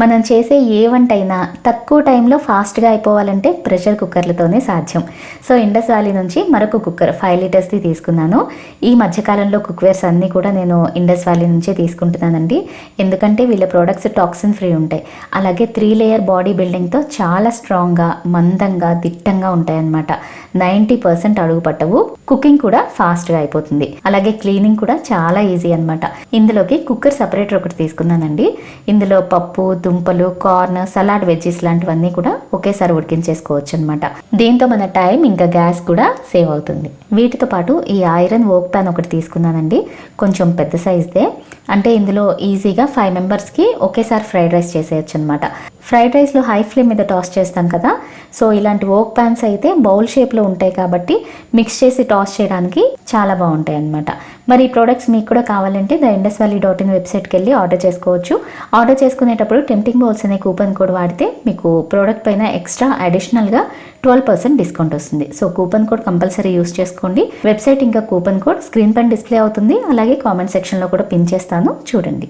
మనం చేసే ఏ వంట అయినా తక్కువ టైంలో ఫాస్ట్గా అయిపోవాలంటే ప్రెషర్ కుక్కర్లతోనే సాధ్యం. సో ఇండస్ వ్యాలీ నుంచి మరొక కుక్కర్ ఫైవ్ లీటర్స్ది తీసుకున్నాను. ఈ మధ్యకాలంలో కుక్వేర్స్ అన్నీ కూడా నేను ఇండస్ వ్యాలీ నుంచే తీసుకుంటున్నానండి. ఎందుకంటే వీళ్ళ ప్రోడక్ట్స్ టాక్సిన్ ఫ్రీ ఉంటాయి. అలాగే త్రీ లేయర్ బాడీ బిల్డింగ్తో చాలా స్ట్రాంగ్గా మందంగా దిట్టంగా ఉంటాయన్నమాట. నైంటీ పర్సెంట్ అడుగు పట్టవు. కుకింగ్ కూడా ఫాస్ట్గా అయిపోతుంది. అలాగే క్లీనింగ్ కూడా చాలా ఈజీ అనమాట ఇందులోకి కుక్కర్ సపరేటర్ ఒకటి తీసుకున్నానండి. ఇందులో పప్పు దుంపలు కార్న్ సలాడ్ వెజ్జెస్ లాంటివన్నీ కూడా ఒకేసారి ఉడికించేసుకోవచ్చు అనమాట దీంతో మన టైం ఇంకా గ్యాస్ కూడా సేవ్ అవుతుంది. వీటితో పాటు ఈ ఐరన్ ఓక్ ప్యాన్ ఒకటి తీసుకున్నానండి. కొంచెం పెద్ద సైజ్దే. అంటే ఇందులో ఈజీగా ఫైవ్ మెంబర్స్కి ఒకేసారి ఫ్రైడ్ రైస్ చేసేయచ్చు అనమాట ఫ్రైడ్ రైస్లో హై ఫ్లేమ్ మీద టాస్ చేస్తాం కదా సో ఇలాంటి ఓక్ ప్యాన్స్ అయితే బౌల్ షేప్లో ఉంటాయి కాబట్టి మిక్స్ చేసి టాస్ చేయడానికి చాలా బాగుంటాయి అనమాట మరి ఈ ప్రోడక్ట్స్ మీకు కూడా కావాలంటే the Indus valley dot in వెబ్సైట్కి వెళ్ళి ఆర్డర్ చేసుకోవచ్చు. ఆర్డర్ చేసుకునేటప్పుడు టెంప్టింగ్ బౌల్స్ అనే కూపన్ కోడ్ వాడితే మీకు ప్రోడక్ట్ పైన ఎక్స్ట్రా అడిషనల్గా ట్వెల్వ్ పర్సెంట్ డిస్కౌంట్ వస్తుంది. So coupon code compulsory use చేసుకోండి. వెబ్సైట్ ఇంకా కూపన్ కోడ్ స్క్రీన్ పైన డిస్ప్లే అవుతుంది. అలాగే కామెంట్ సెక్షన్లో కూడా పిన్ చేస్తాను. చూడండి.